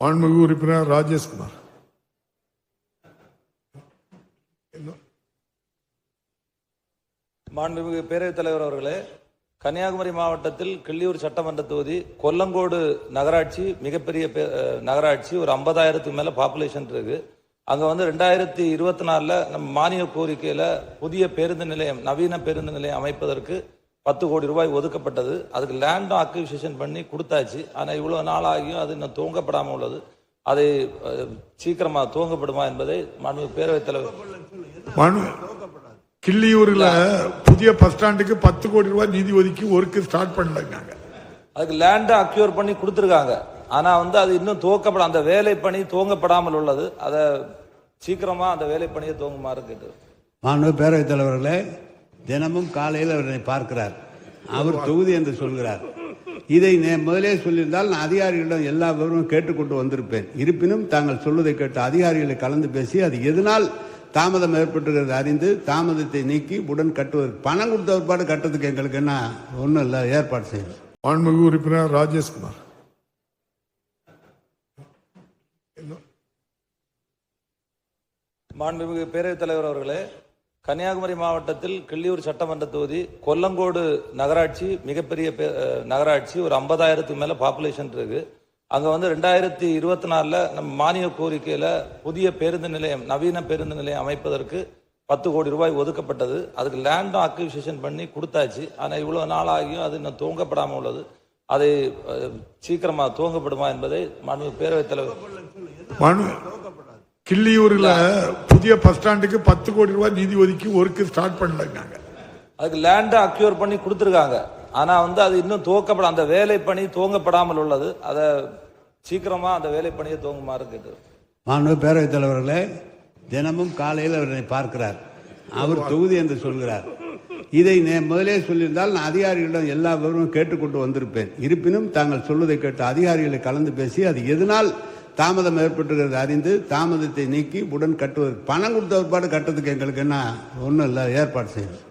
மாண்புமிகு உறுப்பினர் ராஜேஷ்குமார். மாண்புமிகு பேரவைத் தலைவர் அவர்களே கன்னியாகுமரி மாவட்டத்தில் கிள்ளியூர் சட்டமன்ற தொகுதி கொல்லங்கோடு நகராட்சி மிகப்பெரிய நகராட்சி ஒரு ஐம்பதாயிரத்துக்கு மேல பாப்புலேஷன் இருக்கு. அங்க வந்து ரெண்டாயிரத்தி இருபத்தி நாலுல நம்ம மானிய கோரிக்கையில புதிய பேருந்து நிலையம் நவீன பேருந்து நிலையம் அமைப்பதற்கு பத்து கோடி ரூபாய் ஒதுக்கப்பட்டது. அதுக்கு லேண்டும் அக்விசிஷன் பண்ணி கொடுத்தாச்சு. ஆனா இவ்வளவு நாள் ஆகியும் அது இன்னும் துவங்கப்படாமல் உள்ளது. அதை அஹ், சீக்கிரமா துவங்கப்படுமா என்பதை மாண்புமிகு பேரவைத் தலைவர் மனு கிள்ளியூர்ல புதிய பஸ் ஸ்டாண்டுக்கு பத்து கோடி ரூபாய் நிதி ஒதுக்கி ஒர்க்கு ஸ்டார்ட் பண்ணலங்காங்க அதுக்கு லேண்டை அக்யூர் பண்ணி கொடுத்துருக்காங்க. ஆனா வந்து அது இன்னும் துவக்கப்பட அந்த வேலை பணி துவங்கப்படாமல் உள்ளது. அதை சீக்கிரமா அந்த வேலை பணியை துவங்குமாறு கேட்டு மாண்பு பேரவைத் தலைவர்களே தினமும் காலையில் அவர் பார்க்கிறார். அவர் தொகுதி என்று சொல்கிறார். இதை நே- முதலே சொல்லியிருந்தால் நான் அதிகாரிகளிடம் எல்லா விவரமும் கேட்டுக்கொண்டு வந்திருப்பேன். இருப்பினும் தாங்கள் சொல்வதை கேட்டு அதிகாரிகளை கலந்து பேசி அது எதனால் தாமதம் ஏற்பட்டுகிறது அறிந்து தாமதத்தை நீக்கி உடன் கட்டுவதற்கு பணம் கொடுத்த ஒருபாடு கட்டுறதுக்கு எங்களுக்கு என்ன ஒன்றும் இல்லை ஏற்பாடு செய்யணும். மாண்புமிகு உறுப்பினர் ராஜேஷ்குமார் மாண்புமிகு பேரவைத் தலைவர் அவர்களே கன்னியாகுமரி மாவட்டத்தில் கிள்ளியூர் சட்டமன்ற தொகுதி கொல்லங்கோடு நகராட்சி மிகப்பெரிய பே- நகராட்சி ஒரு ஐம்பதாயிரத்துக்கு மேல பாப்புலேஷன் இருக்கு. அங்க வந்து ரெண்டாயிரத்தி இருபத்தி நாலுல நம்ம மானிய கோரிக்கையில புதிய பேருந்து நிலையம் நவீன பேருந்து நிலையம் அமைப்பதற்கு பத்து கோடி ரூபாய் ஒதுக்கப்பட்டது. அதுக்கு லேண்டும் அக்விசேஷன் பண்ணி கொடுத்தாச்சு. ஆனால் இவ்வளவு நாள் ஆகியும் அது இன்னும் துவங்கப்படாமல் உள்ளது. அதை சீக்கிரமாக தூங்கப்படுமா துவங்கப்படுமா என்பதை மாநில பேரவைத் தலைவர் கிள்ளியூர்ல புதிய பஸ் ஸ்டாண்டுக்கு பத்து கோடி ரூபாய் நிதி ஒதுக்கி ஒர்க்கு ஸ்டார்ட் பண்ணலங்காங்க அதுக்கு லேண்டை அக்யூர் பண்ணி கொடுத்துருக்காங்க. ஆனா வந்து அது இன்னும் துவக்கப்பட அந்த வேலை பணி துவங்கப்படாமல் உள்ளது. அதை சீக்கிரமா அந்த வேலை பணியை துவங்குமாறு கேட்டு மாண்பு பேரவைத் தலைவர்களே தினமும் காலையில் அவர் பார்க்கிறார். அவர் தொகுதி என்று சொல்கிறார். இதை நே- முதலே சொல்லியிருந்தால் நான் அதிகாரிகளிடம் எல்லா விவரமும் கேட்டுக்கொண்டு வந்திருப்பேன். இருப்பினும் தாங்கள் சொல்வதை கேட்டு அதிகாரிகளை கலந்து பேசி அது எதனால் தாமதம் ஏற்பட்டுகிறது அறிந்து தாமதத்தை நீக்கி உடன் கட்டுவதற்கு பணம் கொடுத்த ஒருபாடு கட்டுறதுக்கு எங்களுக்கு என்ன ஒன்றும் இல்லை ஏற்பாடு செய்யணும்.